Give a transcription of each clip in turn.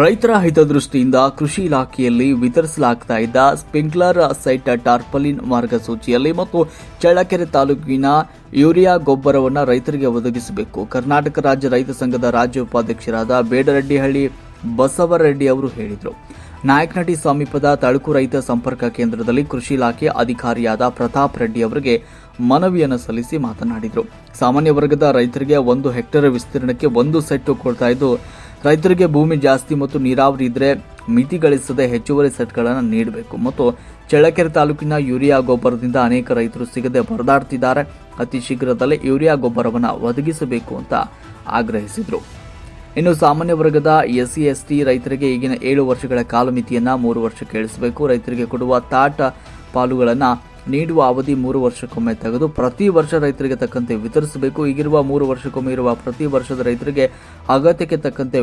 ರೈತರ ಹಿತದೃಷ್ಟಿಯಿಂದ ಕೃಷಿ ಇಲಾಖೆಯಲ್ಲಿ ವಿತರಿಸಲಾಗ್ತಾ ಇದ್ದ ಸ್ಪ್ರಿಂಕ್ಲರ್ ಸೈಟ್ ಟಾರ್ಪಲಿನ್ ಮಾರ್ಗಸೂಚಿಯಲ್ಲಿ ಮತ್ತು ಚಳ್ಳಕೆರೆ ತಾಲೂಕಿನ ಯೂರಿಯಾ ಗೊಬ್ಬರವನ್ನು ರೈತರಿಗೆ ಒದಗಿಸಬೇಕು. ಕರ್ನಾಟಕ ರಾಜ್ಯ ರೈತ ಸಂಘದ ರಾಜ್ಯ ಉಪಾಧ್ಯಕ್ಷರಾದ ಬೇಡರೆಡ್ಡಿಹಳ್ಳಿ ಬಸವರೆಡ್ಡಿ ಅವರು ಹೇಳಿದರು. ನಾಯಕನಹಟ್ಟಿ ಸಮೀಪದ ತಳುಕು ರೈತ ಸಂಪರ್ಕ ಕೇಂದ್ರದಲ್ಲಿ ಕೃಷಿ ಇಲಾಖೆ ಅಧಿಕಾರಿಯಾದ ಪ್ರತಾಪ್ ರೆಡ್ಡಿ ಅವರಿಗೆ ಮನವಿಯನ್ನು ಸಲ್ಲಿಸಿ ಮಾತನಾಡಿದರು. ಸಾಮಾನ್ಯ ವರ್ಗದ ರೈತರಿಗೆ ಒಂದು ಹೆಕ್ಟೇರ್ ವಿಸ್ತೀರ್ಣಕ್ಕೆ ಒಂದು ಸೆಟ್ ಕೊಡ್ತಾ ಇದ್ದು ರೈತರಿಗೆ ಭೂಮಿ ಜಾಸ್ತಿ ಮತ್ತು ನೀರಾವರಿ ಇದ್ರೆ ಮಿತಿಗಳಿಸದೆ ಹೆಚ್ಚುವರಿ ಸೆಟ್ಗಳನ್ನು ನೀಡಬೇಕು. ಮತ್ತು ಚಳ್ಳಕೆರೆ ತಾಲೂಕಿನ ಯೂರಿಯಾ ಗೊಬ್ಬರದಿಂದ ಅನೇಕ ರೈತರು ಸಿಗದೆ ಪರದಾಡ್ತಿದ್ದಾರೆ. ಅತಿ ಶೀಘ್ರದಲ್ಲೇ ಯೂರಿಯಾ ಗೊಬ್ಬರವನ್ನು ಒದಗಿಸಬೇಕು ಅಂತ ಆಗ್ರಹಿಸಿದರು. ಇನ್ನು ಸಾಮಾನ್ಯ ವರ್ಗದ ಎಸ್ಸಿ, ಎಸ್ಟಿ ರೈತರಿಗೆ ಈಗಿನ ಏಳು ವರ್ಷಗಳ ಕಾಲಮಿತಿಯನ್ನ ಮೂರು ವರ್ಷಕ್ಕೆ ಇಳಿಸಬೇಕು. ರೈತರಿಗೆ ಕೊಡುವ ತಾಟ ಪಾಲುಗಳನ್ನು ನೀಡುವ ಅವಧಿ ಮೂರು ವರ್ಷಕ್ಕೊಮ್ಮೆ ತೆಗೆದು ಪ್ರತಿ ವರ್ಷ ರೈತರಿಗೆ ತಕ್ಕಂತೆ ವಿತರಿಸಬೇಕು. ಈಗಿರುವ ಮೂರು ವರ್ಷಕ್ಕೊಮ್ಮೆ ಇರುವ ಪ್ರತಿ ವರ್ಷದ ರೈತರಿಗೆ ಅಗತ್ಯಕ್ಕೆ ತಕ್ಕಂತೆ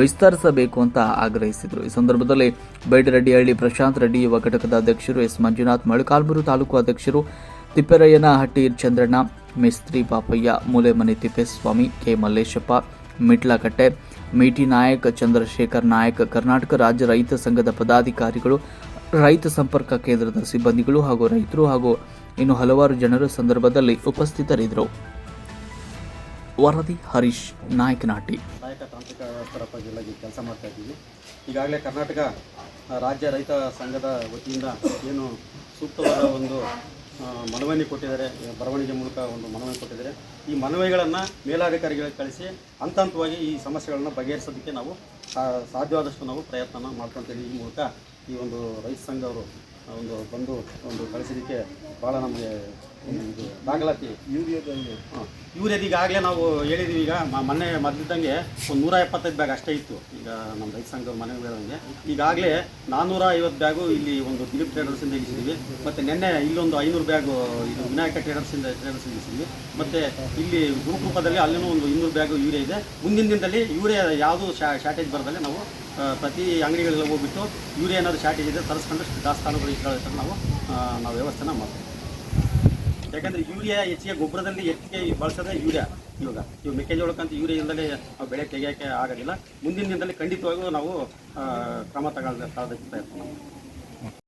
ವಿಸ್ತರಿಸಬೇಕು ಅಂತ ಆಗ್ರಹಿಸಿದರು. ಈ ಸಂದರ್ಭದಲ್ಲಿ ಬೇಡರೆಡ್ಡಿಹಳ್ಳಿ ಪ್ರಶಾಂತ್ ರೆಡ್ಡಿ ಯುವ ಘಟಕದ ಅಧ್ಯಕ್ಷರು ಎಸ್ ಮಂಜುನಾಥ್ ಮೊಳಕಾಲ್ಮೂರು ತಾಲೂಕು ಅಧ್ಯಕ್ಷರು ತಿಪ್ಪೇರಯ್ಯನಹಟ್ಟಿ ಚಂದ್ರಣ್ಣ, ಮಿಸ್ತ್ರಿ ಪಾಪಯ್ಯ, ಮೂಲೆಮನಿ ತಿಪ್ಪೇಸ್ವಾಮಿ, ಕೆ ಮಲ್ಲೇಶಪ್ಪ, ಮಿಟ್ಲಕಟ್ಟೆ, ಮೀಟಿ ನಾಯಕ್, ಚಂದ್ರಶೇಖರ್ ನಾಯಕ್, ಕರ್ನಾಟಕ ರಾಜ್ಯ ರೈತ ಸಂಘದ ಪದಾಧಿಕಾರಿಗಳು ರೈತ ಸಂಪರ್ಕ ಕೇಂದ್ರದ ಸಿಬ್ಬಂದಿಗಳು ಹಾಗೂ ರೈತರು ಹಾಗೂ ಇನ್ನು ಹಲವಾರು ಜನರು ಸಂದರ್ಭದಲ್ಲಿ ಉಪಸ್ಥಿತರಿದ್ದರು. ವರದಿ ಹರೀಶ್, ನಾಯಕನಾಟಿ. ನಾಯಕ ತಾಂತ್ರಿಕ ಜಿಲ್ಲೆಗೆ ಕೆಲಸ ಮಾಡ್ತಾ ಇದ್ದೀವಿ. ಈಗಾಗಲೇ ಕರ್ನಾಟಕ ರಾಜ್ಯ ರೈತ ಸಂಘದ ವತಿಯಿಂದ ಏನು ಸೂಕ್ತವಾದ ಒಂದು ಮನವಿಯನ್ನು ಕೊಟ್ಟಿದ್ದಾರೆ, ಬರವಣಿಗೆ ಮೂಲಕ ಒಂದು ಮನವಿ ಕೊಟ್ಟಿದ್ದಾರೆ. ಈ ಮನವಿಗಳನ್ನು ಮೇಲಾಧಿಕಾರಿಗಳಿಗೆ ಕಳಿಸಿ ಹಂತ ಹಂತವಾಗಿ ಈ ಸಮಸ್ಯೆಗಳನ್ನು ಬಗೆಹರಿಸೋದಕ್ಕೆ ನಾವು ಸಾಧ್ಯವಾದಷ್ಟು ನಾವು ಪ್ರಯತ್ನ ಮಾಡ್ಕೊತೀವಿ ಈ ಮೂಲಕ ಈ ಒಂದು ರೈತ ಸಂಘ ಅವರು ಒಂದು ಬಂದು ಒಂದು ಕಳಿಸಿದ್ದಕ್ಕೆ ಭಾಳ ನಮಗೆ ಇದು ದಾಖಲಾತಿ. ಯೂರಿಯಾದಲ್ಲಿ ಹಾಂ ಯೂರಿಯಾದ ಈಗಾಗಲೇ ನಾವು ಹೇಳಿದ್ದೀವಿ ಈಗ ಮೊನ್ನೆ ಮೊದಲಿದ್ದಂಗೆ ಒಂದು ನೂರ ಎಪ್ಪತ್ತೈದು ಬ್ಯಾಗ್ ಅಷ್ಟೇ ಇತ್ತು. ಈಗ ನಮ್ಮ ರೈತ ಸಂಘದ ಮನೆಗೆ ಹೇಳೋಂಗೆ ಈಗಾಗಲೇ ನಾನ್ನೂರ ಐವತ್ತು ಬ್ಯಾಗು ಇಲ್ಲಿ ಒಂದು ದಿಲೀಪ್ ಟ್ರೇಡರ್ಸಿಂದ ಇಳಿಸಿದ್ವಿ. ಮತ್ತು ನಿನ್ನೆ ಇಲ್ಲೊಂದು ಐನೂರು ಬ್ಯಾಗು ಇದು ವಿನಾಯಕ ಟ್ರೇಡರ್ಸಿಂದ ಟ್ರೇಡರ್ಸ್ ಇಳಿಸಿದ್ವಿ. ಮತ್ತು ಇಲ್ಲಿ ಗುರುಕೃಪದಲ್ಲಿ ಅಲ್ಲಿನೂ ಒಂದು ಇನ್ನೂರು ಬ್ಯಾಗು ಯೂರಿಯಾ ಇದೆ. ಮುಂದಿನ ದಿನದಲ್ಲಿ ಯೂರಿಯಾ ಯಾವುದು ಶಾರ್ಟೇಜ್ ಬರದಲ್ಲಿ ನಾವು ಪ್ರತಿ ಅಂಗಡಿಗಳಲ್ಲಿ ಹೋಗ್ಬಿಟ್ಟು ಯೂರಿಯಾ ಏನಾದರೂ ಶಾರ್ಟೇಜ್ ಇದೆ ತರಿಸ್ಕೊಂಡು ದಾಸ್ತಾನುಗಳು ಇಟ್ಕೊಳ್ಳೋ ಥರ ನಾವು ನಾವು ವ್ಯವಸ್ಥೆನ ಮಾಡ್ತೀವಿ. ಯಾಕಂದರೆ ಯೂರಿಯಾ ಹೆಚ್ಚಿಗೆ ಗೊಬ್ಬರದಲ್ಲಿ ಹೆಚ್ಚಿಗೆ ಬಳಸೋದೇ ಯೂರಿಯಾ ಇವಾಗ. ಇವಾಗ ಮೆಕ್ಕೆಜೋಳಕ್ಕಂತ ಯೂರಿಯಾ ಇಲ್ಲದೆ ನಾವು ಬೆಳೆ ತೆಗೆಯೋಕ್ಕೆ ಆಗೋದಿಲ್ಲ. ಮುಂದಿನ ದಿನದಲ್ಲಿ ಖಂಡಿತವಾಗಿಯೂ ನಾವು ಕ್ರಮ ತಗೊಳ್ತಾ ಪ್ರಯತ್ನ